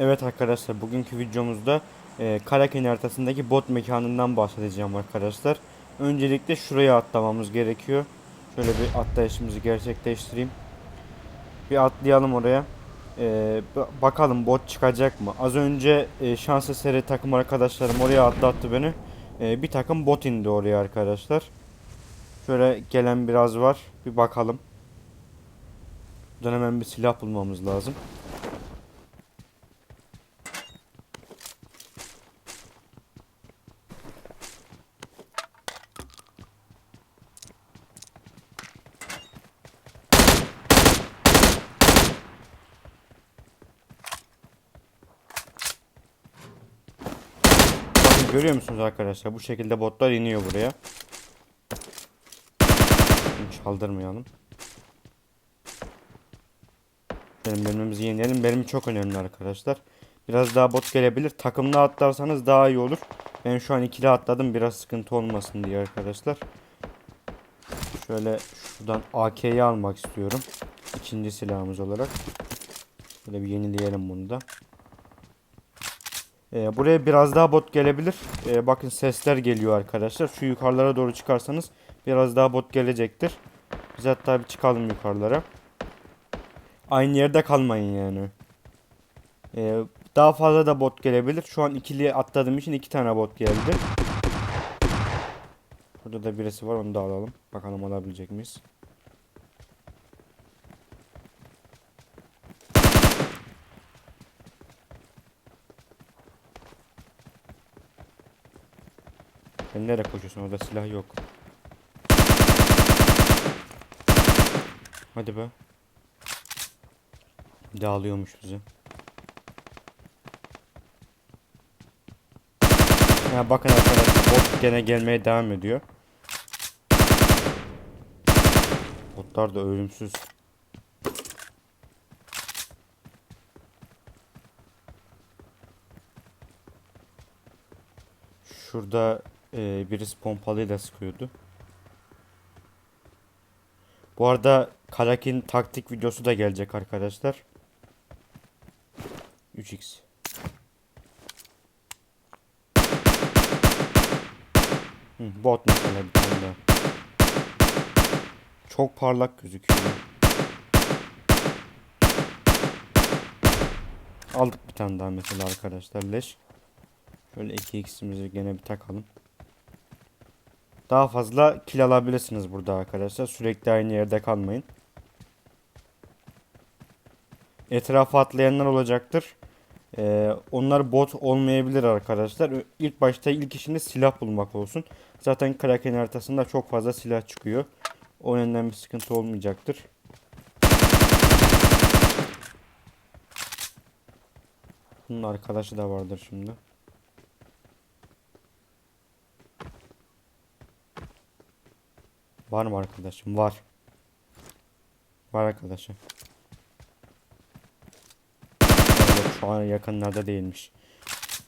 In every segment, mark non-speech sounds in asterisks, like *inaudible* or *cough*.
Evet arkadaşlar bugünkü videomuzda e, Karaken haritasındaki bot mekanından bahsedeceğim arkadaşlar. Öncelikle şuraya atlamamız gerekiyor. Şöyle bir atlayışımızı gerçekleştireyim. Bir atlayalım oraya. E, ba- bakalım bot çıkacak mı? Az önce e, şans eseri takım arkadaşlarım oraya atlattı beni. E, bir takım bot indi oraya arkadaşlar. Şöyle gelen biraz var. Bir bakalım. Buradan hemen bir silah bulmamız lazım. Görüyor musunuz arkadaşlar? Bu şekilde botlar iniyor buraya. Çaldırmayalım. Benim bölümümüzü yenileyelim. Benim çok önemli arkadaşlar. Biraz daha bot gelebilir. Takımla atlarsanız daha iyi olur. Ben şu an ikili atladım. Biraz sıkıntı olmasın diye arkadaşlar. Şöyle şuradan AK'yi almak istiyorum. İkinci silahımız olarak. Böyle bir yenileyelim bunu da. Ee, buraya biraz daha bot gelebilir. Ee, bakın sesler geliyor arkadaşlar. Şu yukarılara doğru çıkarsanız biraz daha bot gelecektir. Biz hatta bir çıkalım yukarılara. Aynı yerde kalmayın yani. Ee, daha fazla da bot gelebilir. Şu an ikili atladığım için iki tane bot geldi. Burada da birisi var onu da alalım. Bakalım alabilecek miyiz? Sen nereye koşuyorsun? Orada silah yok. Hadi be. Dağılıyormuş bizi. Ya bakın arkadaşlar bot gene gelmeye devam ediyor. Botlar da ölümsüz. Şurada e, birisi pompalıyla sıkıyordu. Bu arada Karakin taktik videosu da gelecek arkadaşlar. 3x. Hı, bot mesela bir tane daha. Çok parlak gözüküyor. Aldık bir tane daha mesela arkadaşlar leş. Şöyle 2x'imizi gene bir takalım. Daha fazla kill alabilirsiniz burada arkadaşlar. Sürekli aynı yerde kalmayın. Etrafa atlayanlar olacaktır. Ee, onlar bot olmayabilir arkadaşlar. İlk başta ilk işiniz silah bulmak olsun. Zaten Kraken haritasında çok fazla silah çıkıyor. O yönden bir sıkıntı olmayacaktır. Bunun arkadaşı da vardır şimdi. Var mı arkadaşım? Var. Var arkadaşım. Şu an yakınlarda değilmiş.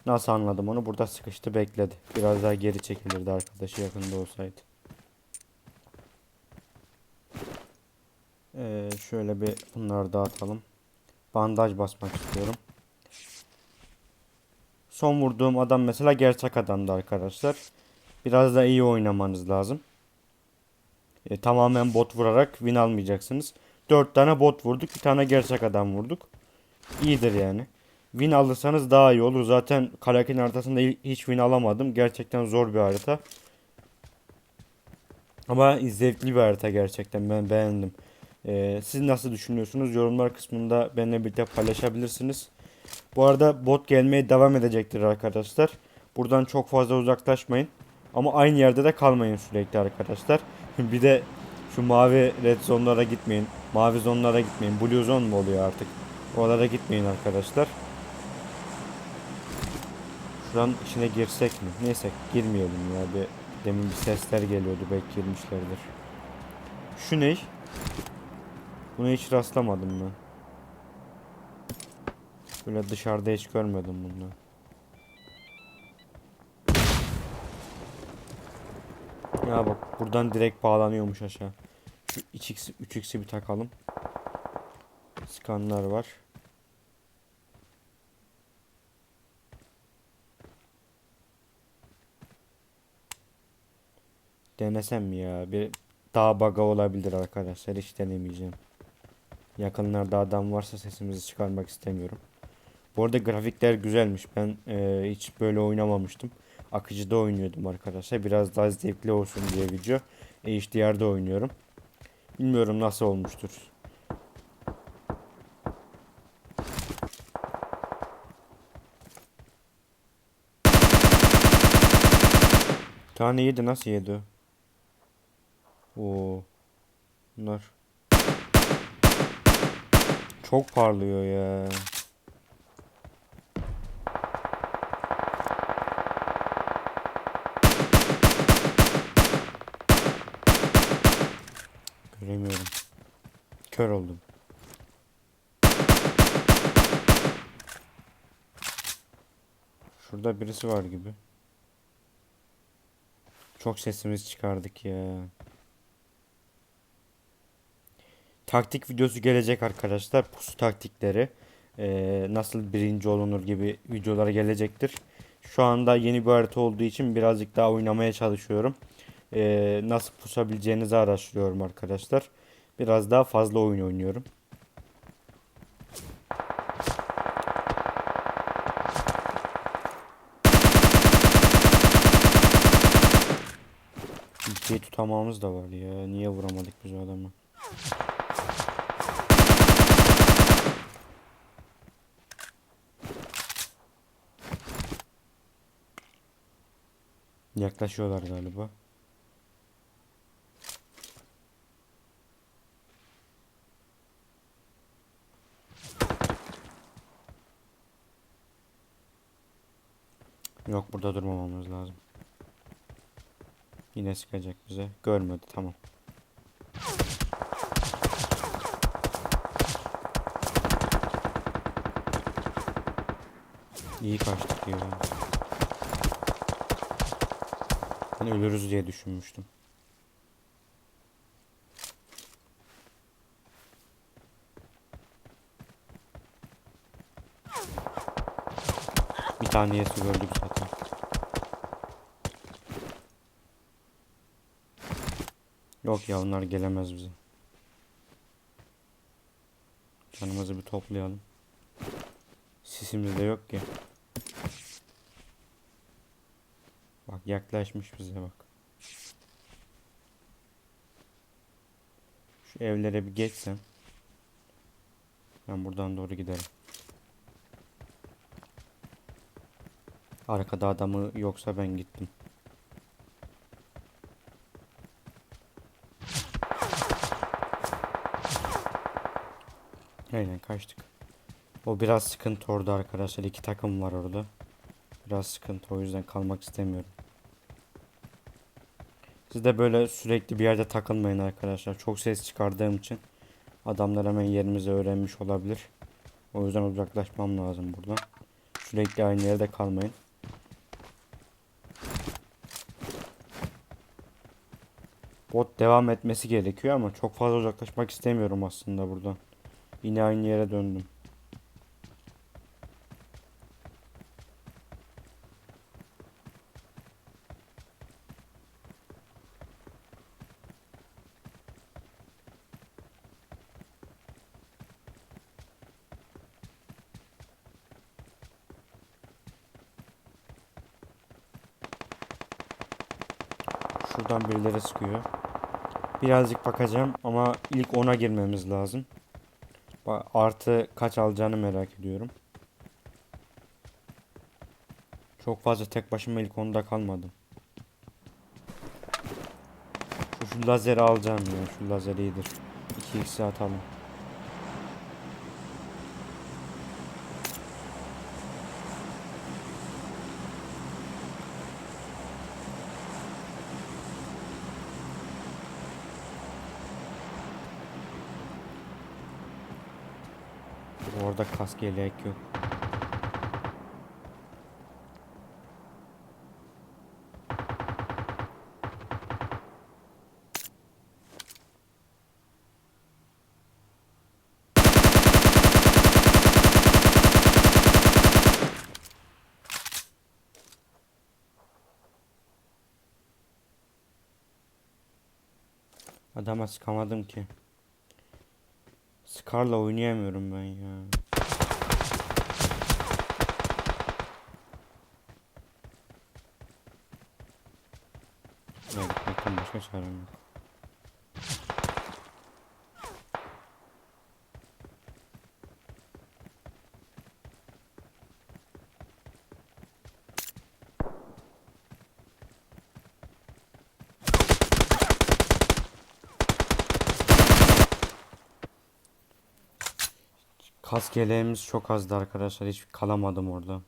Nasıl anladım onu? Burada sıkıştı bekledi. Biraz daha geri çekilirdi arkadaşı yakında olsaydı. Ee, şöyle bir bunları dağıtalım. Bandaj basmak istiyorum. Son vurduğum adam mesela gerçek adamdı arkadaşlar. Biraz da iyi oynamanız lazım. E, tamamen bot vurarak win almayacaksınız. 4 tane bot vurduk. Bir tane gerçek adam vurduk. İyidir yani. Win alırsanız daha iyi olur. Zaten Karakin haritasında hi- hiç win alamadım. Gerçekten zor bir harita. Ama zevkli bir harita gerçekten. Ben beğendim. E, siz nasıl düşünüyorsunuz? Yorumlar kısmında benimle birlikte paylaşabilirsiniz. Bu arada bot gelmeye devam edecektir arkadaşlar. Buradan çok fazla uzaklaşmayın. Ama aynı yerde de kalmayın sürekli arkadaşlar. *laughs* bir de şu mavi red zonlara gitmeyin. Mavi zonlara gitmeyin. Blue zone mu oluyor artık? Oralara gitmeyin arkadaşlar. Şuranın içine girsek mi? Neyse girmeyelim ya. Bir, demin bir sesler geliyordu. Belki girmişlerdir. Şu ne? Buna hiç rastlamadım ben. Böyle dışarıda hiç görmedim bunu. Ha bak buradan direkt bağlanıyormuş aşağı. Şu 2x 3x'i bir takalım. Skanlar var. Denesem ya. Bir daha baga olabilir arkadaşlar. Hiç denemeyeceğim. Yakınlarda adam varsa sesimizi çıkarmak istemiyorum. Bu arada grafikler güzelmiş. Ben e, hiç böyle oynamamıştım. Akıcıda oynuyordum arkadaşlar. Biraz daha zevkli olsun diye video. HDR'da oynuyorum. Bilmiyorum nasıl olmuştur. Tane yedi nasıl yedi? Oo. Bunlar çok parlıyor ya. Göremiyorum. Kör oldum. Şurada birisi var gibi. Çok sesimiz çıkardık ya. Taktik videosu gelecek arkadaşlar. Pusu taktikleri. Ee, nasıl birinci olunur gibi videolar gelecektir. Şu anda yeni bir harita olduğu için birazcık daha oynamaya çalışıyorum. Ee, nasıl pusabileceğinizi araştırıyorum arkadaşlar. Biraz daha fazla oyun oynuyorum. İkiyi tutamağımız da var ya. Niye vuramadık biz o adamı? Yaklaşıyorlar galiba. Yok burada durmamamız lazım. Yine sıkacak bize. Görmedi tamam. İyi kaçtık ya. Ben ölürüz diye düşünmüştüm. Bir tanesi gördük zaten. Yok ya onlar gelemez bize. Canımızı bir toplayalım. Sisimiz de yok ki. Bak yaklaşmış bize bak. Şu evlere bir geçsem. Ben buradan doğru giderim. Arkada adamı yoksa ben gittim. Aynen kaçtık. O biraz sıkıntı orada arkadaşlar. İki takım var orada. Biraz sıkıntı o yüzden kalmak istemiyorum. Siz de böyle sürekli bir yerde takılmayın arkadaşlar. Çok ses çıkardığım için adamlar hemen yerimizi öğrenmiş olabilir. O yüzden uzaklaşmam lazım buradan. Sürekli aynı yerde kalmayın. Bot devam etmesi gerekiyor ama çok fazla uzaklaşmak istemiyorum aslında buradan. Yine aynı yere döndüm. Şuradan birileri sıkıyor. Birazcık bakacağım ama ilk ona girmemiz lazım. Artı kaç alacağını merak ediyorum. Çok fazla tek başıma ilk onda kalmadım. Şu, şu lazeri alacağım ya. Şu lazer iyidir. 2x'i atalım. Orada kask yelek yok. Adama sıkamadım ki. Scar'la oynayamıyorum ben ya. Gitmekten başka çarem yok. Kas geleğimiz çok azdı arkadaşlar. Hiç kalamadım orada.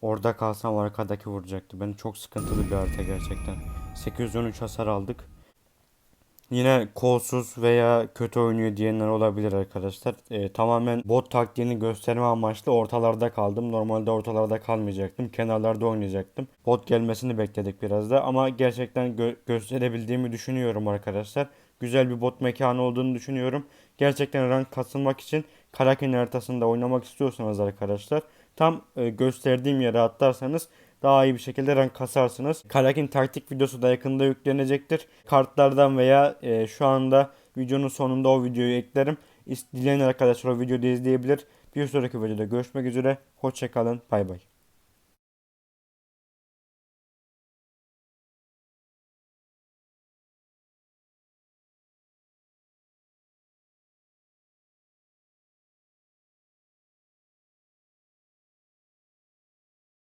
Orada kalsam arkadaki vuracaktı. Ben çok sıkıntılı bir harita gerçekten. 813 hasar aldık. Yine kolsuz veya kötü oynuyor diyenler olabilir arkadaşlar. Ee, tamamen bot taktiğini gösterme amaçlı ortalarda kaldım. Normalde ortalarda kalmayacaktım. Kenarlarda oynayacaktım. Bot gelmesini bekledik biraz da ama gerçekten gö- gösterebildiğimi düşünüyorum arkadaşlar. Güzel bir bot mekanı olduğunu düşünüyorum. Gerçekten rank kasılmak için Karakin haritasında oynamak istiyorsanız arkadaşlar tam e, gösterdiğim yere atlarsanız daha iyi bir şekilde rank kasarsınız. Karakin taktik videosu da yakında yüklenecektir. Kartlardan veya e, şu anda videonun sonunda o videoyu eklerim. Dileyen arkadaşlar o videoyu izleyebilir. Bir sonraki videoda görüşmek üzere. Hoşçakalın. Bay bay.